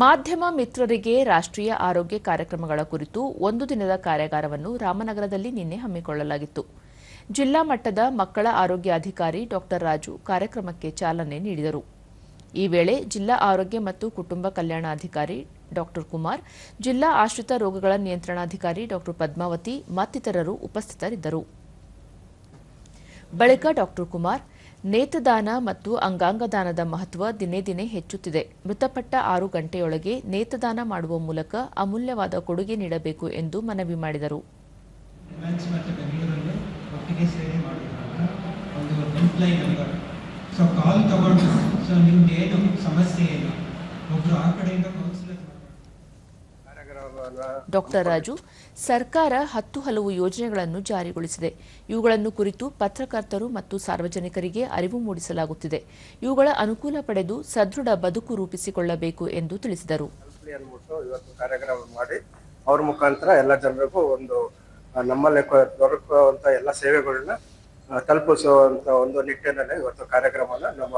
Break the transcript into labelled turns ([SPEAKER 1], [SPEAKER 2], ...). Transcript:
[SPEAKER 1] ಮಾಧ್ಯಮ ಮಿತ್ರರಿಗೆ ರಾಷ್ಟ್ರೀಯ ಆರೋಗ್ಯ ಕಾರ್ಯಕ್ರಮಗಳ ಕುರಿತು ಒಂದು ದಿನದ ಕಾರ್ಯಾಗಾರವನ್ನು ರಾಮನಗರದಲ್ಲಿ ನಿನ್ನೆ ಹಮ್ಮಿಕೊಳ್ಳಲಾಗಿತ್ತು. ಜಿಲ್ಲಾ ಮಟ್ಟದ ಮಕ್ಕಳ ಆರೋಗ್ಯ ಅಧಿಕಾರಿ ಡಾ ರಾಜು ಕಾರ್ಯಕ್ರಮಕ್ಕೆ ಚಾಲನೆ ನೀಡಿದರು. ಈ ವೇಳೆ ಜಿಲ್ಲಾ ಆರೋಗ್ಯ ಮತ್ತು ಕುಟುಂಬ ಕಲ್ಯಾಣಾಧಿಕಾರಿ ಡಾ ಕುಮಾರ್, ಜಿಲ್ಲಾ ಆಶ್ರಿತ ರೋಗಗಳ ನಿಯಂತ್ರಣಾಧಿಕಾರಿ ಡಾ ಪದ್ಮಾವತಿ ಮತ್ತಿತರರು ಉಪಸ್ಥಿತರಿದ್ದರು. ಬಳಿಕ ಡಾ ಕುಮಾರ್ ನೇತ್ರದಾನ ಮತ್ತು ಅಂಗಾಂಗದಾನದ ಮಹತ್ವ ದಿನೇ ದಿನೇ ಹೆಚ್ಚುತ್ತಿದೆ. ಮೃತಪಟ್ಟ ಆರು ಗಂಟೆಯೊಳಗೆ ನೇತ್ರದಾನ ಮಾಡುವ ಮೂಲಕ ಅಮೂಲ್ಯವಾದ ಕೊಡುಗೆ ನೀಡಬೇಕು ಎಂದು ಮನವಿ ಮಾಡಿದರು.
[SPEAKER 2] ಸೊ ಕಾಲ್ ತಗೊಂಡು ಸೊ ನಿಮ್ಗೆ ಏನು ಸಮಸ್ಯೆ
[SPEAKER 1] ಡಾಕ್ಟರ್ ರಾಜು, ಸರ್ಕಾರ ಹತ್ತು ಹಲವು ಯೋಜನೆಗಳನ್ನು ಜಾರಿಗೊಳಿಸಿದೆ. ಇವುಗಳನ್ನು ಕುರಿತು ಪತ್ರಕರ್ತರು ಮತ್ತು ಸಾರ್ವಜನಿಕರಿಗೆ ಅರಿವು ಮೂಡಿಸಲಾಗುತ್ತಿದೆ. ಇವುಗಳ ಅನುಕೂಲ ಪಡೆದು ಸದೃಢ ಬದುಕು ರೂಪಿಸಿಕೊಳ್ಳಬೇಕು ಎಂದು ತಿಳಿಸಿದರು.
[SPEAKER 3] ಮಾಡಿ ಅವ್ರ ಮುಖಾಂತರ ಎಲ್ಲ ಜನರಿಗೂ ಒಂದು ನಮ್ಮಲ್ಲಿ ದೊರಕುವಂತ ಎಲ್ಲ ಸೇವೆಗಳನ್ನ ತಲುಪಿಸುವಂತ ಒಂದು ನಿಟ್ಟಿನಲ್ಲಿ ಇವತ್ತು ಕಾರ್ಯಕ್ರಮನ ನಮ್ಮ